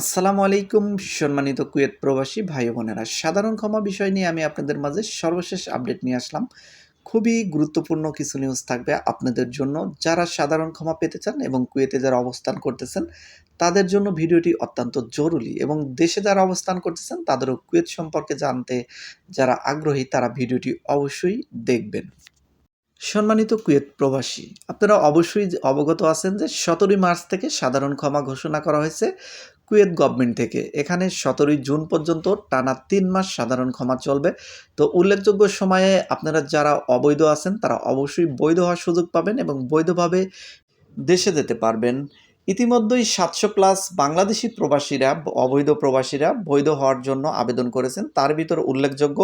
আসসালামু আলাইকুম, সম্মানিত কুয়েত প্রবাসী ভাই বোনেরা। সাধারণ ক্ষমা বিষয় নিয়ে আমি আপনাদের মাঝে সর্বশেষ আপডেট নিয়ে আসলাম। খুবই গুরুত্বপূর্ণ কিছু নিউজ থাকবে আপনাদের জন্য। যারা সাধারণ ক্ষমা পেতে চান এবং কুয়েতে যারা অবস্থান করতেছেন, তাদের জন্য ভিডিওটি অত্যন্ত জরুরি এবং দেশে যারা অবস্থান করতেছেন, তাদেরও কুয়েত সম্পর্কে জানতে যারা আগ্রহী, তারা ভিডিওটি অবশ্যই দেখবেন। সম্মানিত কুয়েত প্রবাসী, আপনারা অবশ্যই অবগত আছেন যে সতেরোই মার্চ থেকে সাধারণ ক্ষমা ঘোষণা করা হয়েছে কুয়েত গভর্নমেন্ট থেকে। এখানে সতেরোই জুন পর্যন্ত টানা তিন মাস সাধারণ ক্ষমা চলবে। তো উল্লেখযোগ্য সময়ে আপনারা যারা অবৈধ আছেন, তারা অবশ্যই বৈধ হওয়ার সুযোগ পাবেন এবং বৈধভাবে দেশে যেতে পারবেন। ইতিমধ্যেই সাতশো প্লাস বাংলাদেশি প্রবাসীরা, অবৈধ প্রবাসীরা বৈধ হওয়ার জন্য আবেদন করেছেন। তার ভিতর উল্লেখযোগ্য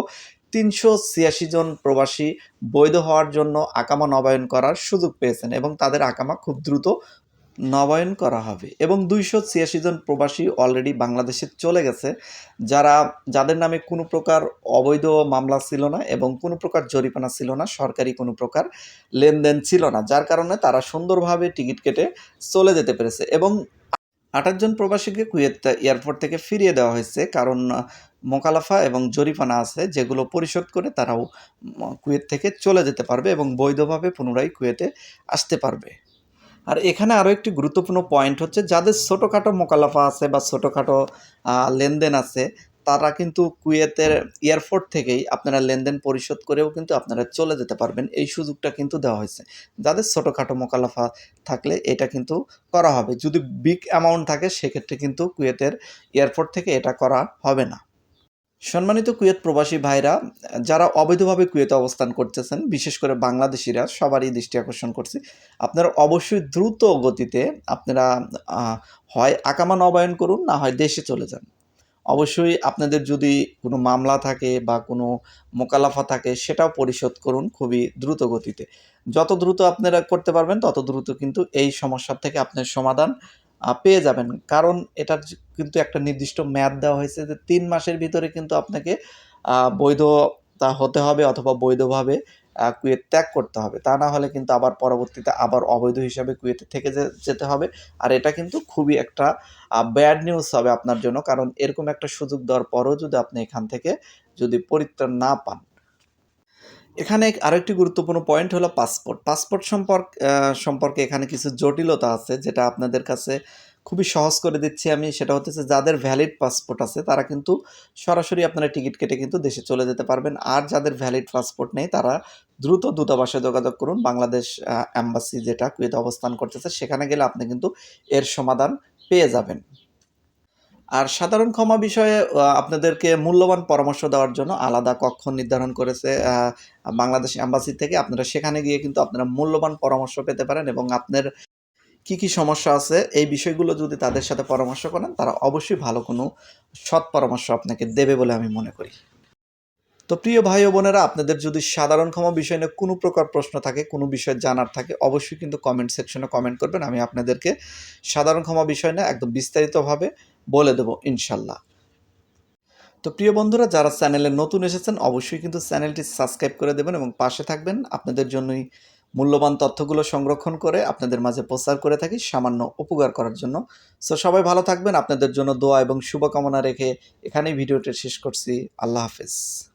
তিনশো ছিয়াশি জন প্রবাসী বৈধ হওয়ার জন্য আকামা নবায়ন করার সুযোগ পেয়েছেন এবং তাদের আকামা খুব দ্রুত নবায়ন করা হবে। এবং দুইশো ছিয়াশি জন প্রবাসী অলরেডি বাংলাদেশে চলে গেছে, যারা, যাদের নামে কোনো প্রকার অবৈধ মামলা ছিল না এবং কোনো প্রকার জরিমানা ছিল না, সরকারি কোনো প্রকার লেনদেন ছিল না, যার কারণে তারা সুন্দরভাবে টিকিট কেটে চলে যেতে পেরেছে। এবং আঠাশ জন প্রবাসীকে কুয়েত এয়ারপোর্ট থেকে ফিরিয়ে দেওয়া হয়েছে, কারণ মোকালাফা এবং জরিমানা আছে, যেগুলো পরিশোধ করে তারাও কুয়েত থেকে চলে যেতে পারবে এবং বৈধভাবে পুনরায় কুয়েতে আসতে পারবে। আর এখানে আরও একটি গুরুত্বপূর্ণ পয়েন্ট হচ্ছে, যাদের ছোটোখাটো মোকালাফা আছে বা ছোটোখাটো লেনদেন আছে, তারা কিন্তু কুয়েতের এয়ারপোর্ট থেকেই আপনারা লেনদেন পরিশোধ করেও কিন্তু আপনারা চলে যেতে পারবেন। এই সুযোগটা কিন্তু দেওয়া হয়েছে। যাদের ছোটোখাটো মোকালাফা থাকলে এটা কিন্তু করা হবে। যদি বিগ অ্যামাউন্ট থাকে, সেক্ষেত্রে কিন্তু কুয়েতের এয়ারপোর্ট থেকে এটা করা হবে না। সম্মানিত কুয়েত প্রবাসী ভাইরা, যারা অবৈধভাবে কুয়েতে অবস্থান করতেছেন, বিশেষ করে বাংলাদেশিরা, সবারই দৃষ্টি আকর্ষণ করছে। আপনারা অবশ্যই দ্রুত গতিতে আপনারা হয় আকামা নবায়ন করুন, না হয় দেশে চলে যান। অবশ্যই আপনাদের যদি কোনো মামলা থাকে বা কোনো মোকালাফা থাকে, সেটাও পরিশোধ করুন খুবই দ্রুত গতিতে। যত দ্রুত আপনারা করতে পারবেন, তত দ্রুত কিন্তু এই সমস্যার থেকে আপনার সমাধান পেয়ে যাবেন। কারণ এটার কিন্তু একটা নির্দিষ্ট মেয়াদ দেওয়া হয়েছে যে তিন মাসের ভিতরে কিন্তু আপনাকে বৈধতা হতে হবে অথবা বৈধভাবে কুয়েত ত্যাগ করতে হবে। তা না হলে কিন্তু আবার পরবর্তীতে আবার অবৈধ হিসাবে কুয়েতে থেকে যেতে হবে। আর এটা কিন্তু খুবই একটা ব্যাড নিউজ হবে আপনার জন্য। কারণ এরকম একটা সুযোগ দেওয়ার পরও যদি আপনি এখান থেকে যদি পরিত্রাণ না পান এখানে আরেকটি গুরুত্বপূর্ণ পয়েন্ট হলো পাসপোর্ট পাসপোর্ট সম্পর্ক সম্পর্কে এখানে কিছু জটিলতা আছে, যেটা আপনাদের কাছে খুবই সহজ করে দিচ্ছি আমি। সেটা হচ্ছে যাদের ভ্যালিড পাসপোর্ট আছে, তারা কিন্তু সরাসরি আপনারা টিকিট কেটে কিন্তু দেশে চলে যেতে পারবেন। আর যাদের ভ্যালিড পাসপোর্ট নেই, তারা দ্রুত দূতাবাসে যোগাযোগ করুন। বাংলাদেশ অ্যাম্বাসি যেটা কুয়েতে অবস্থান করতেছে, সেখানে গেলে আপনি কিন্তু এর সমাধান পেয়ে যাবেন। আর সাধারণ ক্ষমা বিষয়ে আপনাদেরকে মূল্যবান পরামর্শ দেওয়ার জন্য আলাদা কক্ষ নির্ধারণ করেছে বাংলাদেশ অ্যাম্বাসি থেকে। আপনারা সেখানে গিয়ে কিন্তু আপনারা মূল্যবান পরামর্শ পেতে পারেন এবং আপনার কি কি সমস্যা আছে, এই বিষয়গুলো যদি তাদের সাথে পরামর্শ করেন, তারা অবশ্যই ভালো কোনো সৎ পরামর্শ আপনাকে দেবে বলে আমি মনে করি। তো প্রিয় ভাই ও বোনেরা, আপনাদের যদি সাধারণ ক্ষমা বিষয় নিয়ে কোনো প্রকার প্রশ্ন থাকে, কোনো বিষয় জানার থাকে, অবশ্যই কিন্তু কমেন্ট সেকশনে কমেন্ট করবেন। আমি আপনাদেরকে সাধারণ ক্ষমা বিষয় নিয়ে একদম বিস্তারিতভাবে বলে দেবো, ইনশাল্লাহ। তো প্রিয় বন্ধুরা, যারা চ্যানেলে নতুন এসেছেন, অবশ্যই কিন্তু চ্যানেলটি সাবস্ক্রাইব করে দেবেন এবং পাশে থাকবেন। আপনাদের জন্যই মূল্যবান তথ্যগুলো সংরক্ষণ করে আপনাদের মাঝে প্রচার করে থাকি সামান্য উপকার করার জন্য। সো সবাই ভালো থাকবেন, আপনাদের জন্য দোয়া এবং শুভকামনা রেখে এখানেই ভিডিওটি শেষ করছি। আল্লাহ হাফেজ।